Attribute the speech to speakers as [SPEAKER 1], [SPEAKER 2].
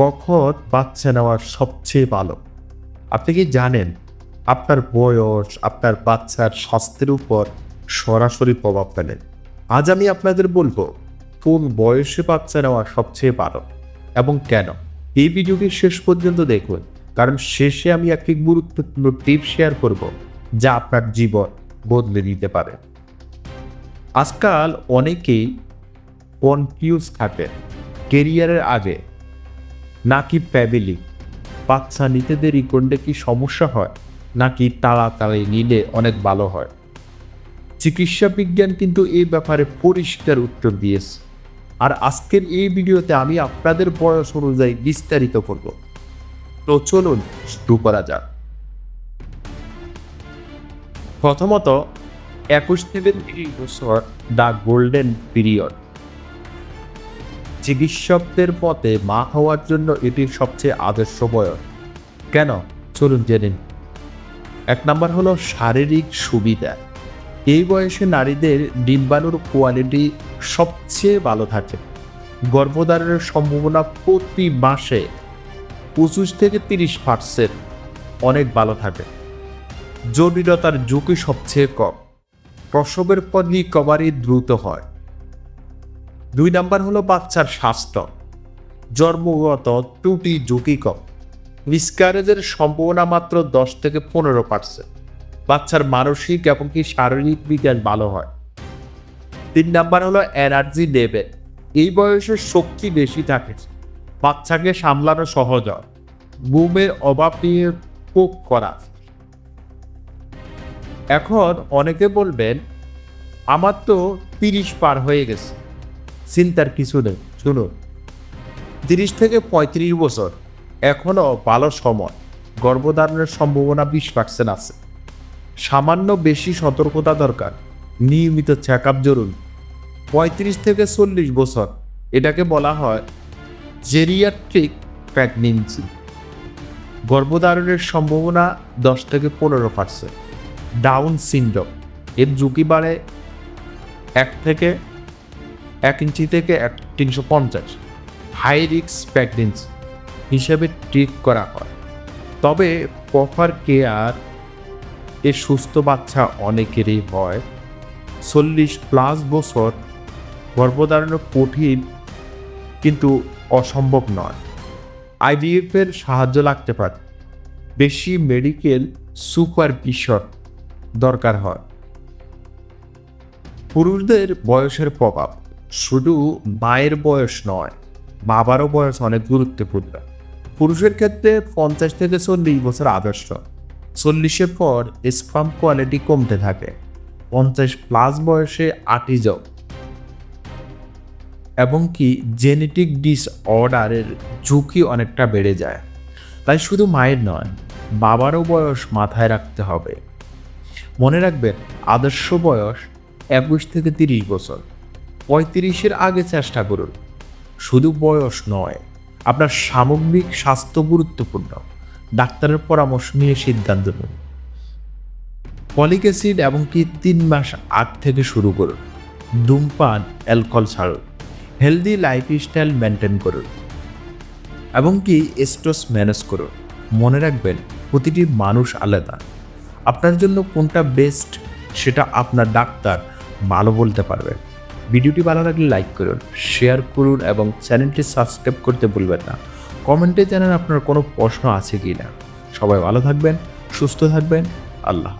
[SPEAKER 1] কখন বাচ্চা নেওয়া সবচেয়ে ভালো? আপনি কি জানেন আপনার বয়স, আপনার বাচ্চার স্বাস্থ্যের উপর সরাসরি প্রভাব ফেলে? আজ আমি আপনাদের বলব কোন বয়সে বাচ্চা নেওয়া সবচেয়ে ভালো এবং কেন? এই ভিডিওটি শেষ পর্যন্ত দেখুন, কারণ শেষে আমি একটি গুরুত্বপূর্ণ টিপ শেয়ার করব যা আপনার জীবন বদলে দিতে পারে। আজকাল অনেকেই কনফিউজ থাকে কেরিয়ারের আগে নাকি ফ্যামিলি? বাচ্চা নিতে দেরি করলে কি সমস্যা হয়? নাকি তাড়াতাড়ি নিলে অনেক ভালো হয়? চিকিৎসা বিজ্ঞান কিন্তু এই ব্যাপারে পরিষ্কার উত্তর দিয়েছে। আর আজকের এই ভিডিওতে আমি আপনাদের বয়স অনুযায়ী বিস্তারিত করব। তো চলুন শুরু করা যাক। প্রথমত, একুশ থেকে তিরিশ বছর দ্য গোল্ডেন পিরিয়ড। চিকিৎসকদের পথে মা হওয়ার জন্য এটির সবচেয়ে আদর্শ বয়স কেন? চলুন জেনে এক নম্বর হলো শারীরিক সুবিধা। এই বয়সে নারীদের ডিম্বাণুর কোয়ালিটি সবচেয়ে ভালো থাকে। গর্ভধারণের সম্ভাবনা প্রতি মাসে পঁচিশ থেকে তিরিশ পার্সেন্ট অনেক ভালো থাকে। জটিলতার ঝুঁকি সবচেয়ে কম। প্রসবের পর রিকভারি দ্রুত হয়। দুই নাম্বার হলো বাচ্চার স্বাস্থ্য। জন্মগত ত্রুটি ঝুঁকি কম। মিসক্যারেজের সম্ভাবনা মাত্র দশ থেকে পনেরো পার্সেন্ট বাচ্চার মানসিক এবং কি শারীরিক বিকাশ ভালো হয়। তিন নাম্বার হলো এনার্জি লেভেল এই বয়সে শক্তি বেশি থাকে। বাচ্চাকে সামলানো সহজ হয়। ঘুমের অভাব নিয়ে কোপ করা এখন অনেকে বলবেন, আমার তো তিরিশ পার হয়ে গেছে। চিন্তার কিছু নেই। শুনুন তিরিশ থেকে পঁয়ত্রিশ বছর এখনও ভালো সময় গর্ভধারণের সম্ভাবনা বিশ পার্সেন্ট আছে। সামান্য বেশি সতর্কতা দরকার নিয়মিত চেক আপ জরুরি পঁয়ত্রিশ থেকে চল্লিশ বছর এটাকে বলা হয় জেরিয়াট্রিক প্রেগনেন্সি গর্ভধারণের সম্ভাবনা দশ থেকে পনেরো পার্সেন্ট ডাউন সিন্ড্রোম এর ঝুঁকি বাড়ে এক থেকে এক ইঞ্চি থেকে এক তিনশো পঞ্চাশ। হাই রিক্স প্রেগনেন্সি হিসেবে ট্রিট করা হয়। তবে প্রপার কেয়ার এ সুস্থ বাচ্চা অনেকেরই হয়। চল্লিশ প্লাস বছর গর্ভধারণ কঠিন কিন্তু অসম্ভব নয়। আইভিএফের সাহায্য লাগতে পারে। বেশি মেডিকেল সুপারভিশন দরকার হয়। পুরুষদের বয়সের প্রভাব। শুধু মায়ের বয়স নয়, বাবারও বয়স অনেক গুরুত্বপূর্ণ। পুরুষের ক্ষেত্রে পঞ্চাশ থেকে চল্লিশ বছর আদর্শ। চল্লিশের পর স্পাম কোয়ালিটি কমতে থাকে। পঞ্চাশ প্লাস বয়সে আটিজম এবং কি জেনেটিক ডিসঅর্ডারের ঝুঁকি অনেকটা বেড়ে যায়। তাই শুধু মায়ের নয়, বাবারও বয়স মাথায় রাখতে হবে। মনে রাখবেন আদর্শ বয়স একুশ থেকে তিরিশ বছর। পঁয়ত্রিশের আগে চেষ্টা করুন। শুধু বয়স নয়, আপনার সামগ্রিক স্বাস্থ্য গুরুত্বপূর্ণ। ডাক্তারের পরামর্শ নিয়ে সিদ্ধান্ত নিন। ফলিক অ্যাসিড এবং কি তিন মাস আগ থেকে শুরু করুন। ধূমপান, অ্যালকোহল ছাড়ুন। হেলদি লাইফস্টাইল মেনটেন করুন। এবং কি স্ট্রেস ম্যানেজ করুন। মনে রাখবেন, প্রতিটি মানুষ আলাদা। আপনার জন্য কোনটা বেস্ট, সেটা আপনার ডাক্তার ভালো বলতে পারবে ভিডিওটি ভালো লাগলে লাইক করুন, শেয়ার করুন এবং চ্যানেলটি সাবস্ক্রাইব করতে ভুলবেন না। কমেন্টে জানান আপনার কোনো প্রশ্ন আছে কি না সবাই ভালো থাকবেন, সুস্থ থাকবেন। আল্লাহ।